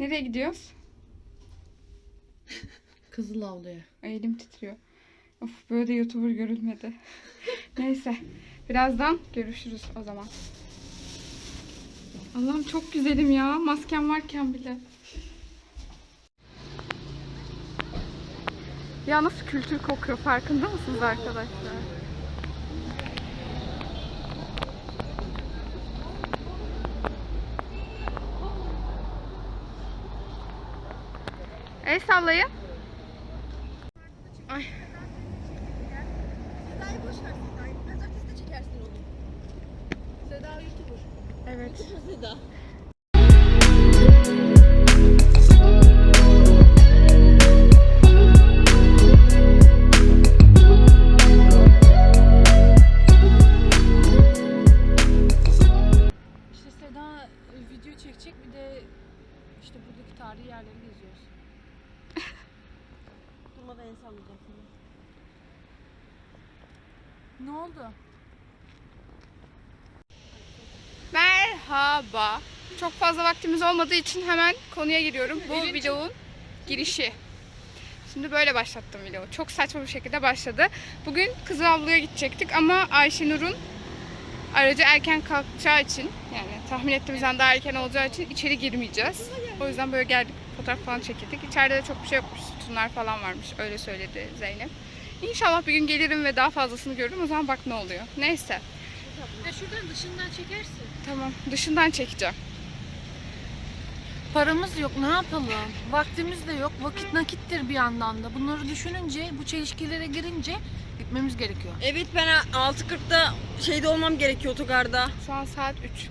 Nereye gidiyoruz? Kızıl avluya. Ay, elim titriyor. Of böyle de YouTuber görülmedi. Neyse. Birazdan görüşürüz o zaman. Allah'ım çok güzelim ya. Maskem varken bile. Ya nasıl kültür kokuyor farkında mısınız arkadaşlar? El sallayın. Ay. Seda'yı boş ver Seda'yı. Pazartesi de çekersin onu. Seda YouTuber. Evet. Seda. Durmadan el sallayacaksın. Ne oldu? Merhaba. Çok fazla vaktimiz olmadığı için hemen konuya giriyorum. Bu vlogun girişi. Şimdi böyle başlattım vlogu. Çok saçma bir şekilde başladı. Bugün Kızıl Avlu'ya gidecektik ama Ayşenur'un aracı erken kalkacağı için yani tahmin ettiğimizden daha erken olacağı için içeri girmeyeceğiz. O yüzden böyle geldik fotoğraf falan çekildik. İçeride de çok bir şey yokmuş. Sütunlar falan varmış. Öyle söyledi Zeynep. İnşallah bir gün gelirim ve daha fazlasını görürüm. O zaman bak ne oluyor. Neyse. Ya şuradan dışından çekersin. Tamam. Dışından çekeceğim. Paramız yok ne yapalım? Vaktimiz de yok. Vakit nakittir bir yandan da. Bunları düşününce bu çelişkilere girince gitmemiz gerekiyor. Evet ben 6.40'da şeyde olmam gerekiyor otogarda. Şu an saat 3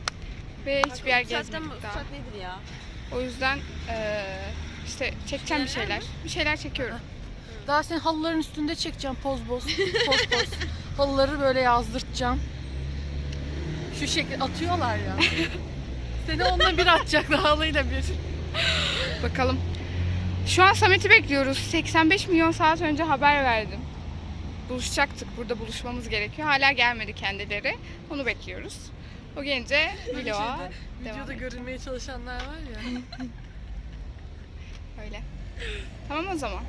ve hiçbir yer gezmedik daha. saat nedir ya? O yüzden eee, işte çekeceğim bir Şeyler. Bir şeyler çekiyorum. Daha senin halıların üstünde çekeceğim poz boz. Poz poz. Halıları böyle yazdırtacağım. Şu şekil atıyorlar ya. Seni onunla bir atacaklar halıyla bir. Bakalım. Şu an Samet'i bekliyoruz. 85 milyon saat önce haber verdim. Buluşacaktık. Burada buluşmamız gerekiyor. Hala gelmedi kendileri. Onu bekliyoruz. O gelince vloga devam Videoda görünmeye çalışanlar var ya. Öyle. Tamam o zaman.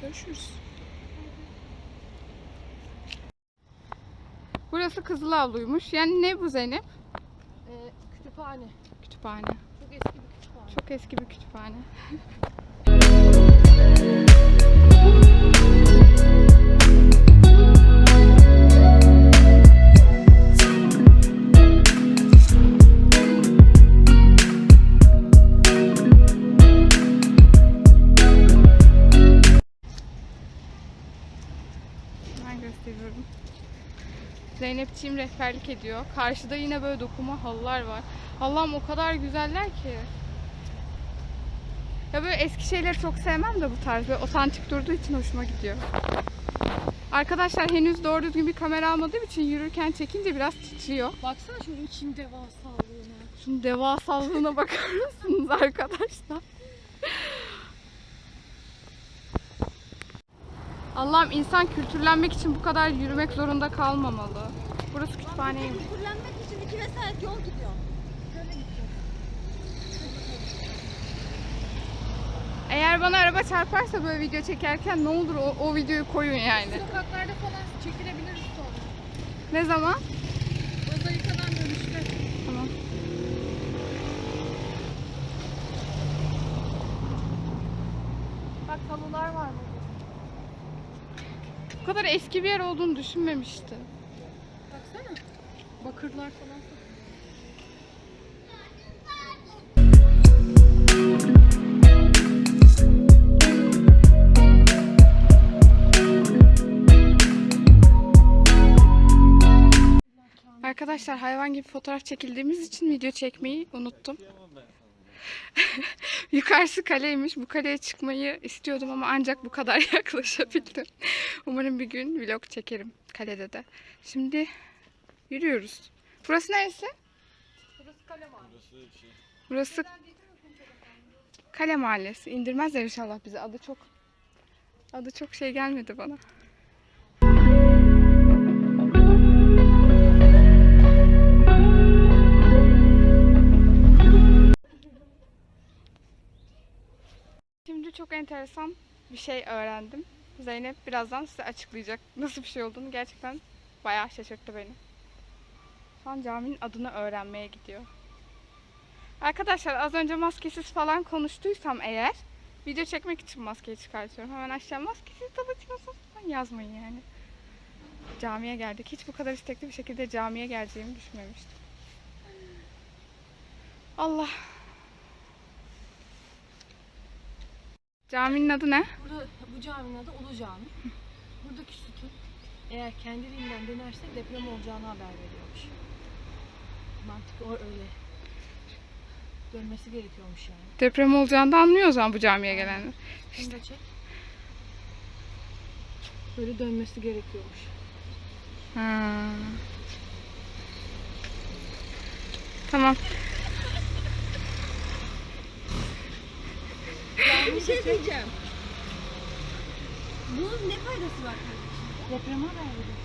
Görüşürüz. Burası Kızıl Avlu'ymuş. Yani ne bu Zeynep? Ee, kütüphane. Kütüphane. Çok eski bir kütüphane. Çok eski bir kütüphane. rehberlik ediyor. Karşıda yine böyle dokuma halılar var. Allah'ım o kadar güzeller ki. Ya böyle eski şeyleri çok sevmem de bu tarz. Böyle otantik durduğu için hoşuma gidiyor. Arkadaşlar henüz doğru düzgün bir kamera almadığım için yürürken çekince biraz titriyor. Baksana şunun için devasalığına. Şunun devasalığına bakar mısınız arkadaşlar? Allah'ım insan kültürlenmek için bu kadar yürümek zorunda kalmamalı. Burası kütüphaneymiş. Kullanmak için 2 vesayet yol gidiyor. Eğer bana araba çarparsa böyle video çekerken ne olur o, o videoyu koyun yani. Sokaklarda falan çekilebiliriz sonra. Ne zaman? Mozaikadan dönüşte. Tamam. Bak halılar var burada. Bu kadar eski bir yer olduğunu düşünmemiştim. Bakırlar falan. Arkadaşlar hayvan gibi fotoğraf çekildiğimiz için video çekmeyi unuttum. Yukarısı kaleymiş. Bu kaleye çıkmayı istiyordum ama ancak bu kadar yaklaşabildim. Umarım bir gün vlog çekerim kalede de. Şimdi yürüyoruz. Burası neresi? Burası kale var. Burası Kale Mahallesi. İndirmezler inşallah bizi. Adı çok adı çok şey gelmedi bana. Şimdi çok enteresan bir şey öğrendim. Zeynep birazdan size açıklayacak nasıl bir şey olduğunu. Gerçekten bayağı şaşırttı beni. Şu an caminin adını öğrenmeye gidiyor. Arkadaşlar az önce maskesiz falan konuştuysam eğer video çekmek için maskeyi çıkartıyorum. Hemen aşağı maskesiz dolaşıyorsunuz falan yazmayın yani. Camiye geldik. Hiç bu kadar istekli bir şekilde camiye geleceğimi düşünmemiştim. Allah. Caminin adı ne? Burada bu caminin adı Ulu Cami. Buradaki sütun eğer kendiliğinden dönersek deprem olacağını haber veriyormuş. Mantık o öyle. Dönmesi gerekiyormuş yani. Deprem olacağını da anlıyor o zaman bu camiye gelenler. Şunu da çek. Böyle dönmesi gerekiyormuş. Ha. Tamam. Bir şey diyeceğim. Bunun ne faydası var kardeşim? Deprem haber veriyor.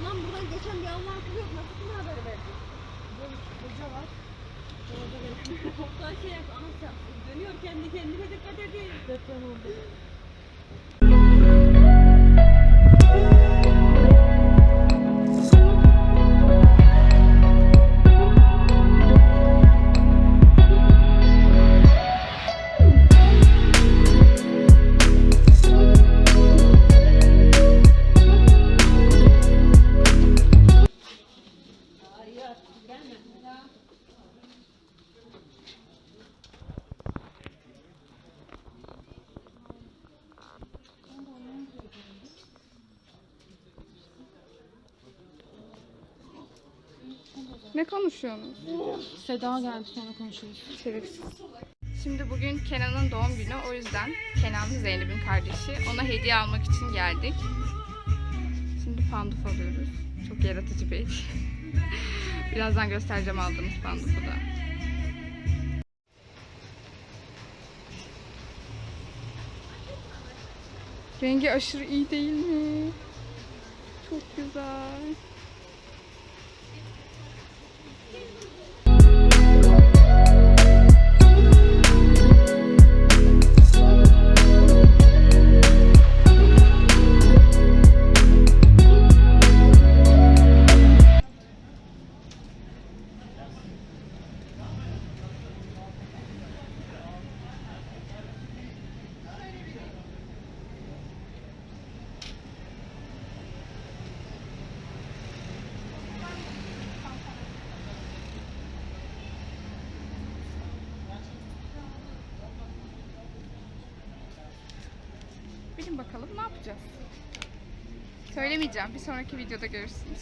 Ulan buradan geçen bir Allah akıllı yok. Nasıl kime haber verdi? Hoca var. Toptan şey yap. Anasam. Dönüyor kendi kendine dikkat edin. Deprem oldu. Ne konuşuyorsunuz? Seda geldi sonra konuşuruz. Şerefsiz. Şimdi bugün Kenan'ın doğum günü. O yüzden Kenan Zeynep'in kardeşi. Ona hediye almak için geldik. Şimdi panduf alıyoruz. Çok yaratıcı bir hediye. Birazdan göstereceğim aldığımız pandufu da. Rengi aşırı iyi değil mi? Çok güzel. Thank you. Bilin bakalım ne yapacağız? Söylemeyeceğim. Bir sonraki videoda görürsünüz.